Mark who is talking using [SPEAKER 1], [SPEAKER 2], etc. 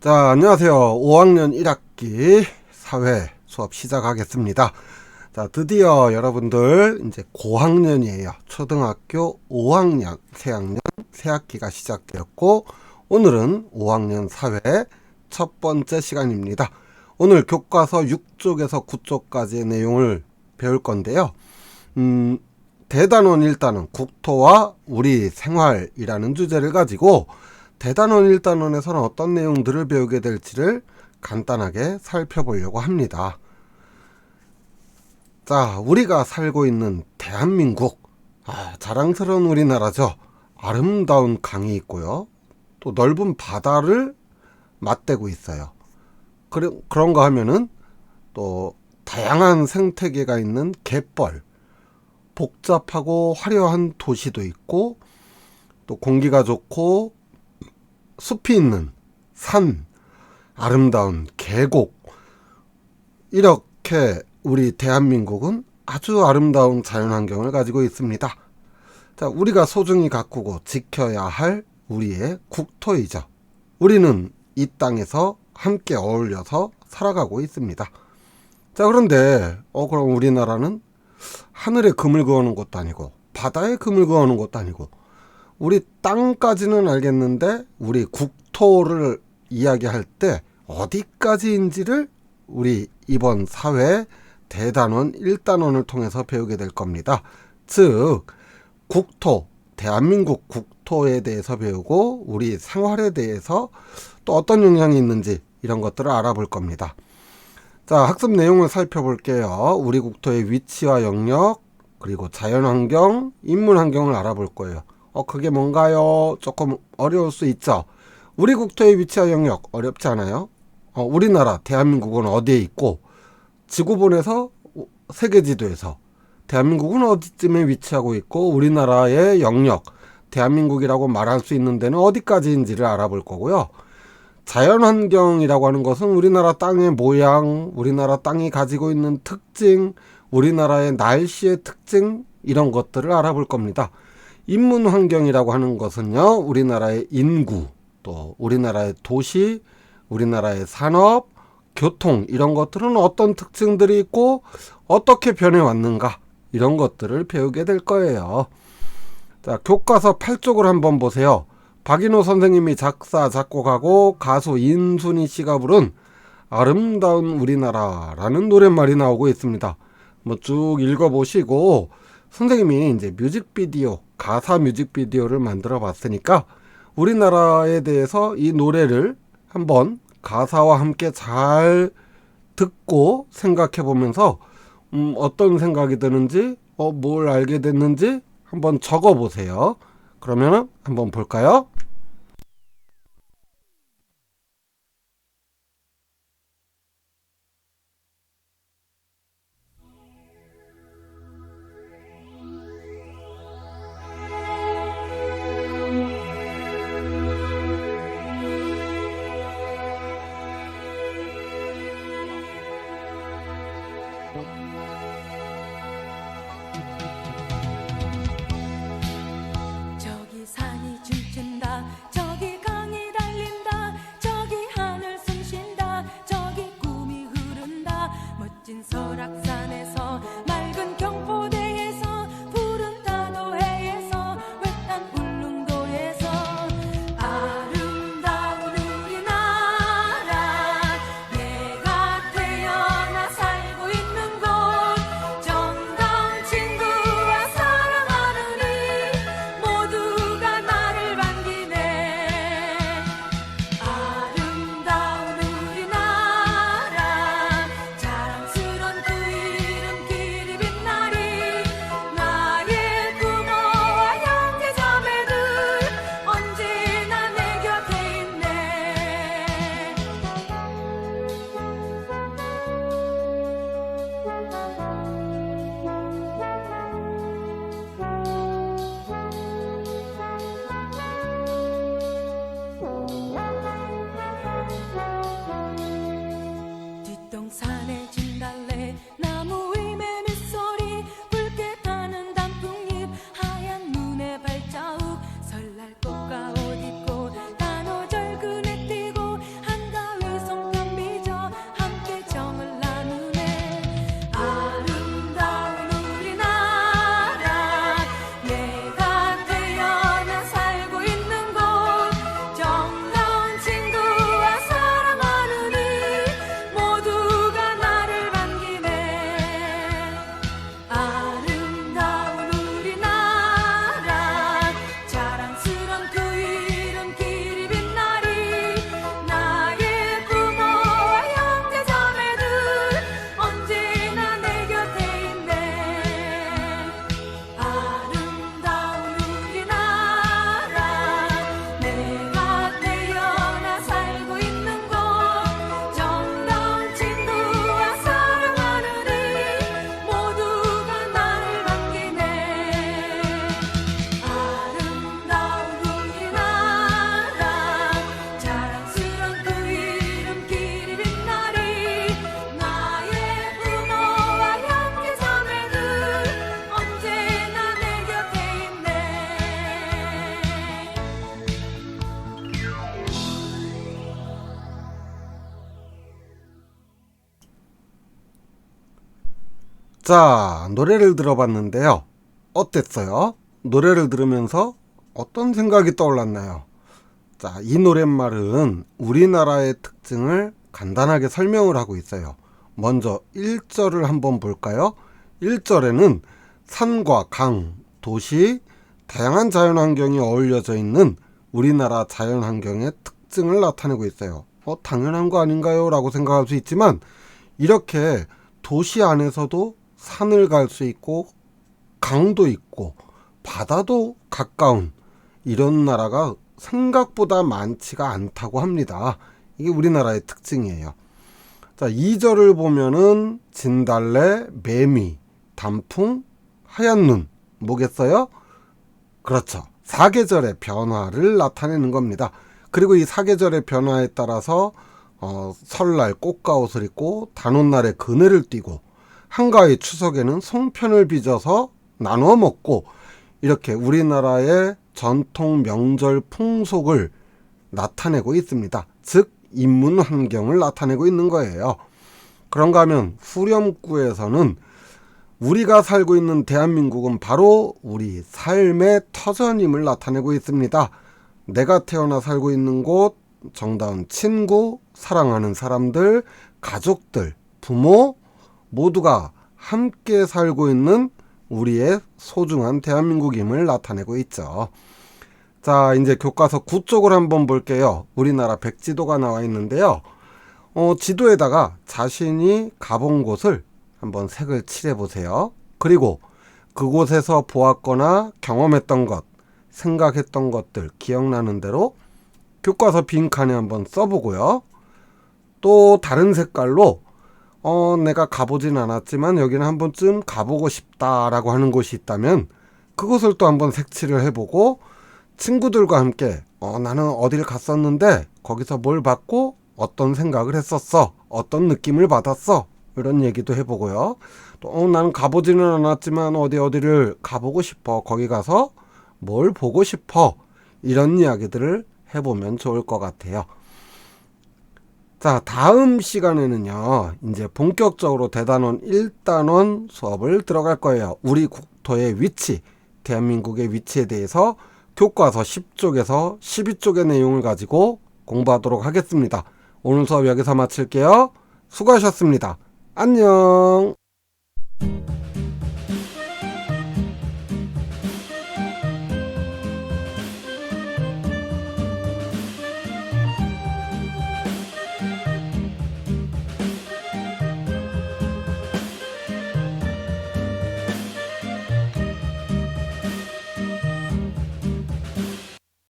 [SPEAKER 1] 자, 안녕하세요. 5학년 1학기 사회 수업 시작하겠습니다. 자, 드디어 여러분들 이제 고학년이에요. 초등학교 5학년, 새학년, 새학기가 시작되었고, 오늘은 5학년 사회 첫 번째 시간입니다. 오늘 교과서 6쪽에서 9쪽까지의 내용을 배울 건데요. 음, 대단원 일단은 국토와 우리 생활이라는 주제를 가지고 대단원 일단원에서는 어떤 내용들을 배우게 될지를 간단하게 살펴보려고 합니다. 자, 우리가 살고 있는 대한민국. 아, 자랑스러운 우리나라죠. 아름다운 강이 있고요. 또 넓은 바다를 맞대고 있어요. 그래, 그런가 하면은 또 다양한 생태계가 있는 갯벌, 복잡하고 화려한 도시도 있고 또 공기가 좋고 숲이 있는 산, 아름다운 계곡 이렇게 우리 대한민국은 아주 아름다운 자연환경을 가지고 있습니다. 자, 우리가 소중히 가꾸고 지켜야 할 우리의 국토이죠. 우리는 이 땅에서 함께 어울려서 살아가고 있습니다. 자, 그런데 어 그럼 우리나라는 하늘에 금을 그어놓은 것도 아니고 바다에 금을 그어놓은 것도 아니고 우리 땅까지는 알겠는데 우리 국토를 이야기할 때 어디까지인지를 우리 이번 사회 대단원 1단원을 통해서 배우게 될 겁니다. 즉 국토 대한민국 국토에 대해서 배우고 우리 생활에 대해서 또 어떤 영향이 있는지 이런 것들을 알아볼 겁니다. 자, 학습 내용을 살펴볼게요. 우리 국토의 위치와 영역, 그리고 자연환경, 인문환경을 알아볼 거예요. 어, 그게 뭔가요? 조금 어려울 수 있죠. 우리 국토의 위치와 영역 어렵지 않아요? 어, 우리나라 대한민국은 어디에 있고 지구본에서 세계 지도에서 대한민국은 어디쯤에 위치하고 있고 우리나라의 영역 대한민국이라고 말할 수 있는 데는 어디까지인지를 알아볼 거고요. 자연환경이라고 하는 것은 우리나라 땅의 모양, 우리나라 땅이 가지고 있는 특징, 우리나라의 날씨의 특징 이런 것들을 알아볼 겁니다. 인문 환경이라고 하는 것은요, 우리나라의 인구, 또 우리나라의 도시, 우리나라의 산업, 교통, 이런 것들은 어떤 특징들이 있고, 어떻게 변해왔는가, 이런 것들을 배우게 될 거예요. 자, 교과서 8쪽을 한번 보세요. 박인호 선생님이 작사, 작곡하고 가수 인순이 씨가 부른 아름다운 우리나라라는 노랫말이 나오고 있습니다. 뭐 쭉 읽어보시고, 선생님이 이제 뮤직비디오, 가사 뮤직비디오를 만들어 봤으니까 우리나라에 대해서 이 노래를 한번 가사와 함께 잘 듣고 생각해 보면서 음, 어떤 생각이 드는지, 어, 뭘 알게 됐는지 한번 적어 보세요. 그러면 한번 볼까요? 자, 노래를 들어봤는데요. 어땠어요? 노래를 들으면서 어떤 생각이 떠올랐나요? 자, 이 노랫말은 우리나라의 특징을 간단하게 설명을 하고 있어요. 먼저 1절을 한번 볼까요? 1절에는 산과 강, 도시, 다양한 자연 환경이 어울려져 있는 우리나라 자연 환경의 특징을 나타내고 있어요. 어, 당연한 거 아닌가요? 라고 생각할 수 있지만 이렇게 도시 안에서도 산을 갈 수 있고 강도 있고 바다도 가까운 이런 나라가 생각보다 많지가 않다고 합니다. 이게 우리나라의 특징이에요. 자, 2절을 보면은 진달래, 매미, 단풍, 하얀 눈 뭐겠어요? 그렇죠. 사계절의 변화를 나타내는 겁니다. 그리고 이 사계절의 변화에 따라서 어, 설날 꽃가옷을 입고 단오날에 그네를 띠고 한가위 추석에는 송편을 빚어서 나눠 먹고 이렇게 우리나라의 전통 명절 풍속을 나타내고 있습니다. 즉 인문 환경을 나타내고 있는 거예요. 그런가 하면 후렴구에서는 우리가 살고 있는 대한민국은 바로 우리 삶의 터전임을 나타내고 있습니다. 내가 태어나 살고 있는 곳, 정다운 친구, 사랑하는 사람들, 가족들, 부모 모두가 함께 살고 있는 우리의 소중한 대한민국임을 나타내고 있죠. 자, 이제 교과서 9쪽을 한번 볼게요. 우리나라 백지도가 나와 있는데요. 어, 지도에다가 자신이 가본 곳을 한번 색을 칠해 보세요. 그리고 그곳에서 보았거나 경험했던 것, 생각했던 것들 기억나는 대로 교과서 빈칸에 한번 써보고요. 또 다른 색깔로 어, 내가 가보진 않았지만 여기는 한 번쯤 가보고 싶다라고 하는 곳이 있다면 그곳을 또 한번 색칠을 해보고 친구들과 함께 어, 나는 어딜 갔었는데 거기서 뭘 봤고 어떤 생각을 했었어? 어떤 느낌을 받았어? 이런 얘기도 해보고요. 또 어, 나는 가보지는 않았지만 어디 어디를 가보고 싶어. 거기 가서 뭘 보고 싶어? 이런 이야기들을 해보면 좋을 것 같아요 자 다음 시간에는요 이제 본격적으로 대단원 1단원 수업을 들어갈 거예요 우리 국토의 위치 대한민국의 위치에 대해서 교과서 10쪽에서 12쪽의 내용을 가지고 공부하도록 하겠습니다. 오늘 수업 여기서 마칠게요. 수고하셨습니다. 안녕.